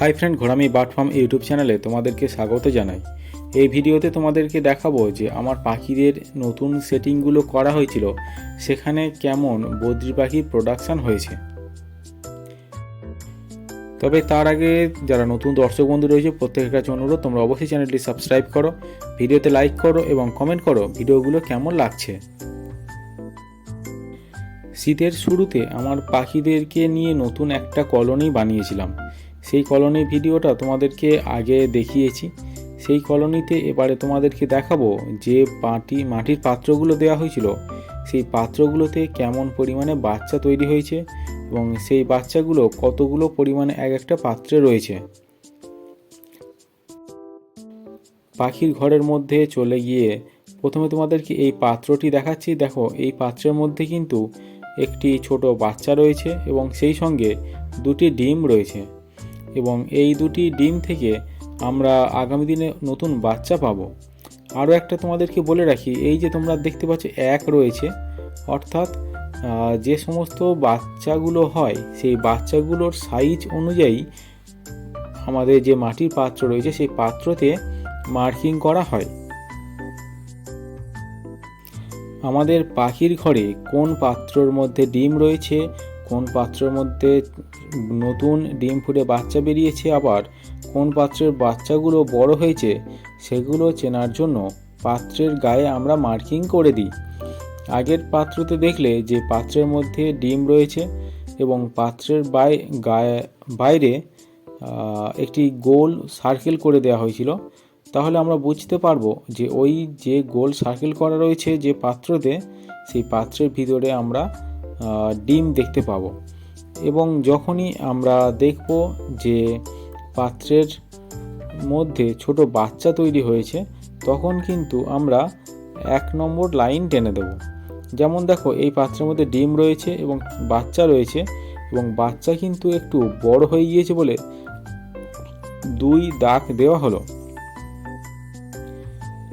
High friend ঘোরামি bird farm YouTube চ্যানেলে তোমাদেরকে স্বাগত জানাই। এই ভিডিওতে তোমাদেরকে দেখাবো যে আমার পাখিদের নতুন সেটিংগুলো করা হয়েছিল, সেখানে কেমন বদ্রি পাখির প্রোডাকশান হয়েছে। তবে তার আগে যারা নতুন দর্শক বন্ধু রয়েছে, প্রত্যেকের কাছে অনুরোধ, তোমরা অবশ্যই চ্যানেলটি সাবস্ক্রাইব করো, ভিডিওতে লাইক করো এবং কমেন্ট করো ভিডিওগুলো কেমন লাগছে। শীতের শুরুতে আমার পাখিদেরকে নিয়ে নতুন একটা কলোনি বানিয়েছিলাম। সেই কলোনির ভিডিওটা তোমাদেরকে আগে দেখিয়েছি। সেই কলোনিতে এবারে তোমাদেরকে দেখাবো যে মাটি মাটির পাত্রগুলো দেওয়া হয়েছিল। সেই পাত্রগুলোতে কেমন পরিমাণে বাচ্চা তৈরি হয়েছে এবং সেই বাচ্চাগুলো কতগুলো পরিমাণে এক একটা পাত্রে রয়েছে। পাখির ঘরের মধ্যে চলে গিয়ে প্রথমে তোমাদেরকে এই পাত্রটি দেখাচ্ছি। দেখো, এই পাত্রের মধ্যে কিন্তু একটি ছোট বাচ্চা রয়েছে এবং সেই সঙ্গে দুটি ডিম রয়েছে। এবং এই দুটি ডিম থেকে আমরা আগামী দিনে নতুন বাচ্চা পাবো। আরও একটা তোমাদেরকে বলে রাখি, এই যে তোমরা দেখতে পাচ্ছ এক রয়েছে, অর্থাৎ যে সমস্ত বাচ্চাগুলো হয়, সেই বাচ্চাগুলোর সাইজ অনুযায়ী আমাদের যে মাটির পাত্র রয়েছে, সেই পাত্রতে মার্কিং করা হয়। আমাদের পাখির ঘরে কোন পাত্রর মধ্যে ডিম রয়েছে কোন পাত্রের মধ্যে নতুন ডিম ফুটে বাচ্চা বেরিয়েছে আবার, কোন পাত্রের বাচ্চাগুলো বড় হয়েছে, সেগুলো চেনার জন্য পাত্রের গায়ে আমরা মার্কিং করে দিই। আগের পাত্রতে দেখলে যে পাত্রের মধ্যে ডিম রয়েছে এবং পাত্রের বাই, গায়ে, বাইরে একটি গোল সার্কেল করে দেওয়া হয়েছিল। তাহলে আমরা বুঝতে পারব যে ওই যে গোল সার্কেল করা রয়েছে যে পাত্রতে, সেই পাত্রের ভিতরে আমরা ডিম দেখতে পাবো। এবং যখনই আমরা দেখব যে পাত্রের মধ্যে ছোট বাচ্চা তৈরি হয়েছে, তখন কিন্তু আমরা এক নম্বর লাইন টেনে দেব। যেমন দেখো, এই পাত্রের মধ্যে ডিম রয়েছে এবং বাচ্চা রয়েছে, এবং বাচ্চা কিন্তু একটু বড় হয়ে গিয়েছে বলে দুই দাগ দেওয়া হলো।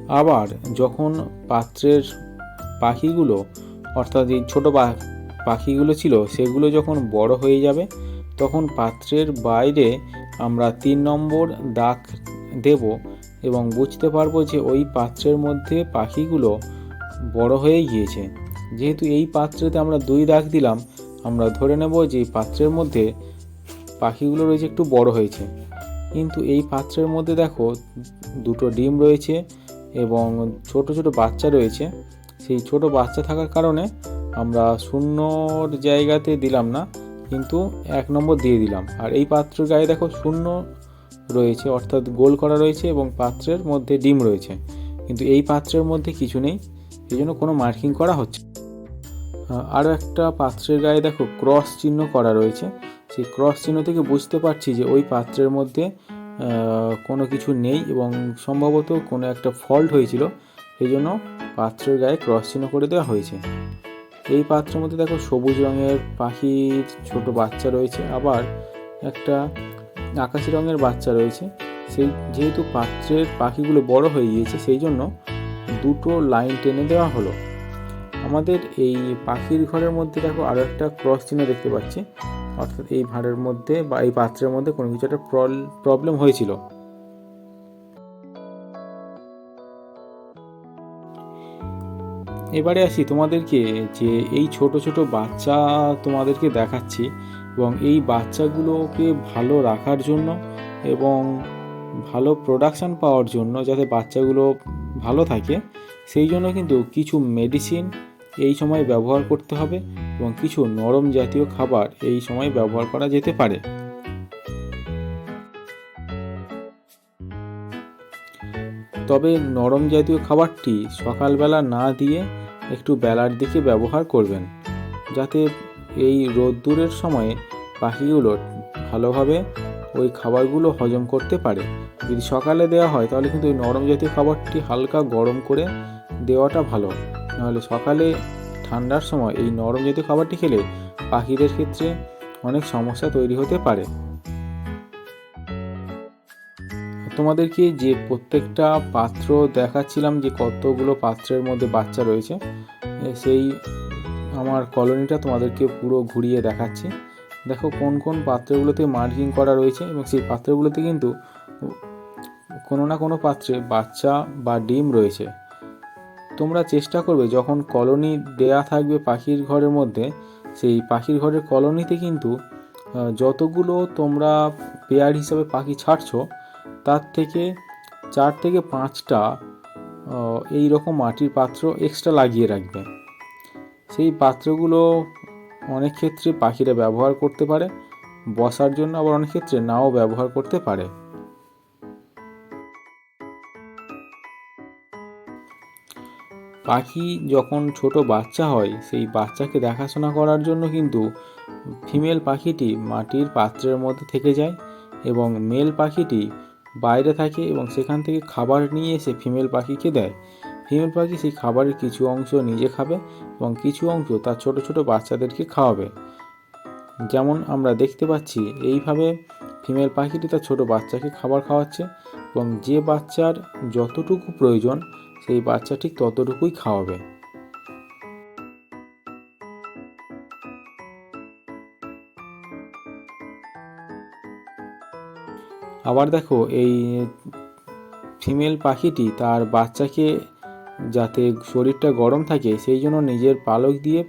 আবার যখন পাত্রের পাখিগুলো, অর্থাৎ এই ছোটো পাখিগুলো ছিল, সেগুলো যখন বড় হয়ে যাবে, তখন পাত্রের বাইরে আমরা তিন নম্বর দাগ দেব এবং বুঝতে পারব যে ওই পাত্রের মধ্যে পাখিগুলো বড় হয়ে গিয়েছে। যেহেতু এই পাত্রেতে আমরা দুই দাগ দিলাম, আমরা ধরে নেব যে পাত্রের মধ্যে পাখিগুলো রয়েছে একটু বড় হয়েছে। কিন্তু এই পাত্রের মধ্যে দেখো, দুটো ডিম রয়েছে এবং ছোট ছোট বাচ্চা রয়েছে। সেই ছোট বাচ্চা থাকার কারণে আমরা শূন্যর জায়গাতে দিলাম না, কিন্তু এক নম্বর দিয়ে দিলাম। আর এই পাত্রের গায়ে দেখো শূন্য রয়েছে, অর্থাৎ গোল করা রয়েছে এবং পাত্রের মধ্যে ডিম রয়েছে। কিন্তু এই পাত্রের মধ্যে কিছু নেই সেই জন্য কোনো মার্কিং করা হচ্ছে আরও একটা পাত্রের গায়ে দেখো ক্রস চিহ্ন করা রয়েছে। সেই ক্রস চিহ্ন থেকে বুঝতে পারছি যে ওই পাত্রের মধ্যে কোনো কিছু নেই এবং সম্ভবত কোনো একটা ফল্ট হয়েছিল, সেই জন্য পাত্রের গায়ে ক্রস চিহ্ন করে দেওয়া হয়েছে। এই পাত্রের মধ্যে দেখো সবুজ রঙের পাখির ছোট বাচ্চা রয়েছে, আবার একটা আকাশি রঙের বাচ্চা রয়েছে। সেই যেহেতু পাত্রের পাখিগুলো বড় হয়ে গিয়েছে, সেই জন্য দুটো লাইন টেনে দেওয়া হলো। আমাদের এই পাখির ঘরের মধ্যে দেখো আরও একটা ক্রস চিহ্ন দেখতে পাচ্ছি। অর্থাৎ এই ভাঁড়ের মধ্যে বা এই পাত্রের মধ্যে কোনো কিছু একটা প্রবলেম হয়েছিল। এবারে আসি তোমাদেরকে যে এই ছোট ছোট বাচ্চা তোমাদেরকে দেখাচ্ছি এবং এই বাচ্চাগুলোকে ভালো রাখার জন্য এবং ভালো প্রোডাকশান পাওয়ার জন্য যাতে বাচ্চাগুলো ভালো থাকে, সেই জন্য কিন্তু কিছু মেডিসিন এই সময় ব্যবহার করতে হবে এবং কিছু নরম জাতীয় খাবার এই সময় ব্যবহার করা যেতে পারে। তবে নরম জাতীয় খাবারটি সকালবেলা না দিয়ে একটু বেলার দিকে ব্যবহার করবেন, যাতে এই রোদ্দুরের সময়ে পাখিগুলো ভালোভাবে ওই খাবারগুলো হজম করতে পারে। যদি সকালে দেওয়া হয়, তাহলে কিন্তু ওই নরম জাতীয় খাবারটি হালকা গরম করে দেওয়াটা ভালো। নাহলে সকালে ঠান্ডার সময় এই নরম জাতীয় খাবারটি খেলে পাখিদের ক্ষেত্রে অনেক সমস্যা তৈরি হতে পারে। তোমাদেরকে যে প্রত্যেকটা পাত্র দেখাচ্ছিলাম যে কতগুলো পাত্রের মধ্যে বাচ্চা রয়েছে সেই আমার কলোনিটা তোমাদেরকে পুরো ঘুরিয়ে দেখাচ্ছি। দেখো কোন কোন পাত্রগুলোতে মার্কিং করা রয়েছে এবং সেই পাত্রগুলোতে কিন্তু কোনো না কোনো পাত্রে বাচ্চা বা ডিম রয়েছে। তোমরা চেষ্টা করবে যখন কলোনি দেয়া থাকবে পাখির ঘরের মধ্যে, সেই পাখির ঘরের কলোনিতে কিন্তু যতগুলো তোমরা পেয়ার হিসাবে পাখি ছাড়ছো তার থেকে চার থেকে পাঁচটা এই রকম মাটির পাত্র এক্সট্রা লাগিয়ে রাখবে। সেই পাত্রগুলো অনেক ক্ষেত্রে পাখিরা ব্যবহার করতে পারে, বসার জন্য আবার অনেক ক্ষেত্রে নাও ব্যবহার করতে পারে। পাখি যখন ছোট বাচ্চা হয়, সেই বাচ্চাকে দেখাশোনা করার জন্য কিন্তু ফিমেল পাখিটি মাটির পাত্রের মধ্যে থেকে যায় এবং মেল পাখিটি বাইরে থাকে এবং সেখান থেকে খাবার নিয়ে এসে ফিমেল পাখিকে দেয়। ফিমেল পাখি সেই খাবারের কিছু অংশ নিজে খাবে এবং কিছু অংশ তার ছোট ছোট বাচ্চাদেরকে খাওয়াবে। যেমন আমরা দেখতে পাচ্ছি, এইভাবে ফিমেল পাখিটি তার ছোট বাচ্চাকে খাবার খাওয়াচ্ছে এবং যে বাচ্চার যতটুকু প্রয়োজন, সেই বাচ্চা ঠিক ততটুকুই খাওয়াবে। আবার দেখো, এই ফিমেল পাখিটি তার বাচ্চাকে যাতে শরীরটা গরম থাকে, সেই জন্য নিজের পালক দিয়ে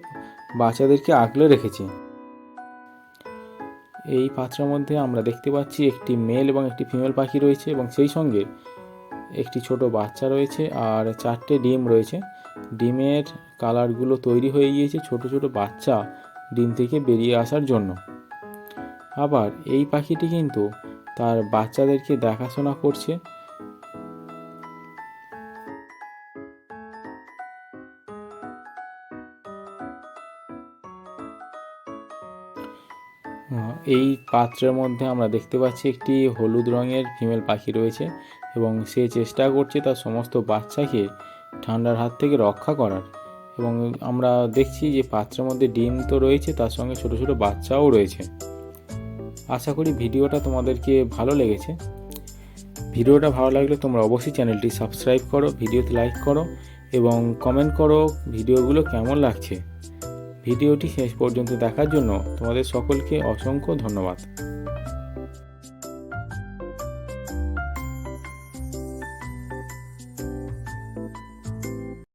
বাচ্চাদেরকে আগলে রেখেছে। এই পাত্রের মধ্যে আমরা দেখতে পাচ্ছি একটি মেল এবং একটি ফিমেল পাখি রয়েছে এবং সেই সঙ্গে একটি ছোট বাচ্চা রয়েছে আর চারটে ডিম রয়েছে। ডিমের কালারগুলো তৈরি হয়ে গিয়েছে ছোট ছোট বাচ্চা ডিম থেকে বেরিয়ে আসার জন্য। আবার এই পাখিটি কিন্তু তার বাচ্চাদেরকে দেখাশোনা করছে। এই পাত্রের মধ্যে আমরা দেখতে পাচ্ছি একটি হলুদ রঙের ফিমেল পাখি রয়েছে এবং সে চেষ্টা করছে তার সমস্ত বাচ্চাকে ঠান্ডার হাত থেকে রক্ষা করার। এবং আমরা দেখছি যে পাত্রের মধ্যে ডিম তো রয়েছে, তার সঙ্গে ছোট ছোট বাচ্চাও রয়েছে। আশা করি ভিডিওটা তোমাদেরকে ভালো লেগেছে। ভিডিওটা ভালো লাগলে তোমরা অবশ্যই চ্যানেলটি সাবস্ক্রাইব করো, ভিডিওতে লাইক করো এবং কমেন্ট করো ভিডিওগুলো কেমন লাগছে। ভিডিওটি শেষ পর্যন্ত দেখার জন্য তোমাদের সকলকে অসংখ্য ধন্যবাদ।